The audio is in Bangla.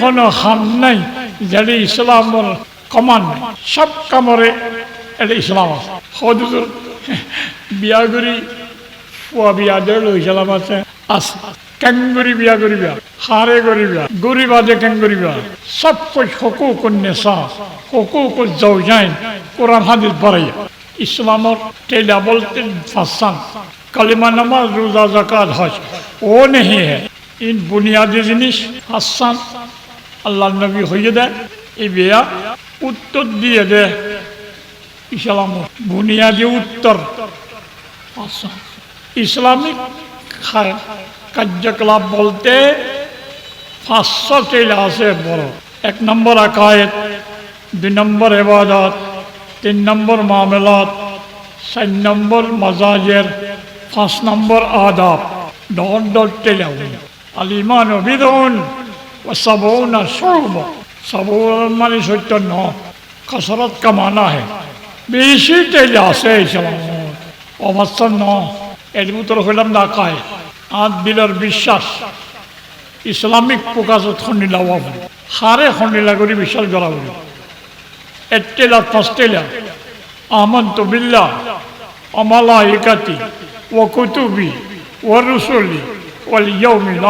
কোনো হান নাই, যেটি ইসলামর কমান। নাই সব কামরে এটা ইসলাম আছে। সদুর বিয়া করি পুয়া বিয়া দিয়ে লৈ ইসলাম আছে। আছে, কেংগুৰি বিয়া কৰিবা সাৰে কৰিবা গৰিবাদে কেংগুৰিবা চব কৈ সকো কন্যা চাহ সকো কৈ যাওঁ যাই কোৰাণ হাদিস বাঢ়ি ইছলামৰ তে ডাবল ফাঁচান কালিমা নামাজ, ৰোজা, জাকাত, হজ ও নেহি হে। ইন বুনিয়াদী জিনিস হাসান আল্লাহ নবী হয়ে দেয় এই বিয়া উত্তর দিয়ে দে। ইসলাম বুনিয়াদি উত্তর। হাসান। ইসলামিক কার্যকলাপ বলতে পাঁচশো টেলা আছে বড়। এক নম্বর আকায়েত দুই নম্বর এবাদত, তিন নম্বর মামলাত, চার নম্বর মজাজের, পাঁচ নম্বর আদাব। দর দর টেলা আল। ইমান व सबून शोब सबून मानी सत्य नौ कसरत कमाना है বেশি টেলে আসে ইসলাম ন এর ভিতরে হইলাম ঢাকায় আট বিলের বিশ্বাস। ইসলামিক প্রকাশত খন্ডিলা হব হারে খন্ডিলা করি বিশ্বাস করা বলি এক টেলার পাঁচ বিল্লা অমালা ইকাতি ও কুতুবি ও রুসলি ওল ইয়ৌমিল